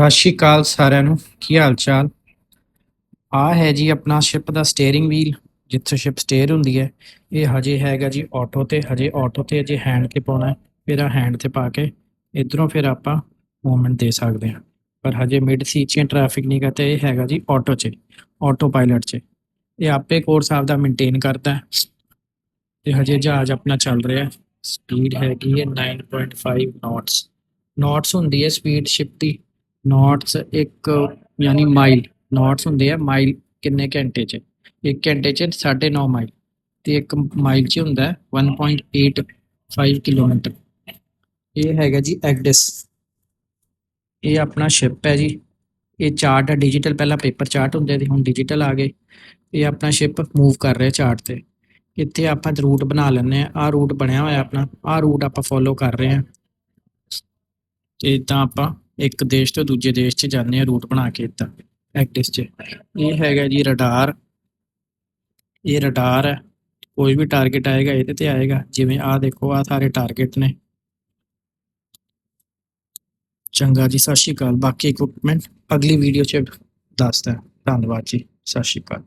ਸਤਿ ਸ਼੍ਰੀ ਅਕਾਲ ਸਾਰਿਆਂ ਨੂੰ। ਕੀ ਹਾਲ ਚਾਲ ਆ ਹੈ ਜੀ ਆਪਣਾ ਸ਼ਿਪ ਦਾ ਸਟੀਅਰਿੰਗ ਵੀਲ ਜਿੱਥੇ ਸ਼ਿਪ ਸਟੇਅਰ ਹੁੰਦੀ ਹੈ। ਇਹ ਹਜੇ ਹੈਗਾ ਜੀ ਆਟੋ ਤੇ, ਹਜੇ ਆਟੋ ਤੇ ਅਜੇ ਹੈਂਡ ਤੇ ਪਾਉਣਾ ਹੈ। ਫਿਰ ਆ ਹੈਂਡ ਤੇ ਪਾ ਕੇ ਇਧਰੋਂ ਫਿਰ ਆਪਾਂ ਮੂਵਮੈਂਟ ਦੇ ਸਕਦੇ ਹਾਂ। ਪਰ ਹਜੇ ਮਿਡ ਸੀ ਚ ਟ੍ਰੈਫਿਕ ਨਹੀਂ ਗਾ ਇਹ ਹੈਗਾ ਜੀ ਆਟੋ 'ਚ ਆਟੋ ਪਾਇਲਟ 'ਚ। ਇਹ ਆਪੇ ਕੋਰਸ ਆਪਦਾ ਮੇਨਟੇਨ ਕਰਦਾ ਹੈ। ਤੇ ਹਜੇ ਜਹਾਜ਼ ਆਪਣਾ ਚੱਲ ਰਿਹਾ ਸਪੀਡ ਹੈਗੀ ਹੈ 9.5 ਨੋਟਸ ਨੋਟਸ ਹੁੰਦੀ ਹੈ ਸਪੀਡ ਸ਼ਿਪ ਦੀ। ਨੋਟਸ ਇੱਕ ਯਾਨੀ ਮਾਈਲ ਨੋਟਸ ਹੁੰਦੇ ਆ ਮਾਈਲ ਕਿੰਨੇ ਘੰਟੇ 'ਚ? ਇੱਕ ਘੰਟੇ 'ਚ 9.5 ਮਾਈਲ ਤੇ ਇੱਕ ਮਾਈਲ 'ਚ ਹੁੰਦਾ ਹੈ 1.85 ਕਿਲੋਮੀਟਰ ਇਹ ਹੈਗਾ ਜੀ ਐਗਡਿਸ ਇਹ ਆਪਣਾ ਸ਼ਿਪ ਹੈ ਜੀ। ਇਹ ਚਾਰਟ ਹੈ ਡਿਜੀਟਲ ਪਹਿਲਾਂ ਪੇਪਰ ਚਾਰਟ ਹੁੰਦੇ ਸੀ, ਹੁਣ ਡਿਜੀਟਲ ਆ ਗਏ। ਇਹ ਆਪਣਾ ਸ਼ਿਪ ਮੂਵ ਕਰ ਰਿਹਾ ਚਾਰਟ ਤੇ। ਇੱਥੇ ਆਪਾਂ ਰੂਟ ਬਣਾ ਲੈਂਦੇ ਆ ਆਹ ਰੂਟ ਬਣਿਆ ਹੋਇਆ ਆਪਣਾ। ਆਹ ਰੂਟ ਆਪਾਂ ਫੋਲੋ ਕਰ ਰਹੇ ਆ ਤੇ ਇਦਾਂ ਆਪਾਂ ਇੱਕ ਦੇਸ਼ ਤੋਂ ਦੂਜੇ ਦੇਸ਼ 'ਚ ਜਾਂਦੇ ਆ ਰੂਟ ਬਣਾ ਕੇ ਇਦਾਂ ਪ੍ਰੈਕਟਿਸ 'ਚ। ਇਹ ਹੈਗਾ ਜੀ ਰਡਾਰ ਇਹ ਰਡਾਰ ਹੈ। ਕੋਈ ਵੀ ਟਾਰਗੇਟ ਆਏਗਾ, ਇਹਦੇ ਤੇ ਆਏਗਾ। ਜਿਵੇਂ ਆਹ ਦੇਖੋ, ਆਹ ਸਾਰੇ ਟਾਰਗੇਟ ਨੇ। ਚੰਗਾ ਜੀ, ਸਤਿ ਸ਼੍ਰੀ ਅਕਾਲ। ਬਾਕੀ ਇਕਵਿਪਮੈਂਟ ਅਗਲੀ ਵੀਡੀਓ 'ਚ ਦੱਸਦਾ। ਧੰਨਵਾਦ ਜੀ। ਸਤਿ ਸ਼੍ਰੀ ਅਕਾਲ।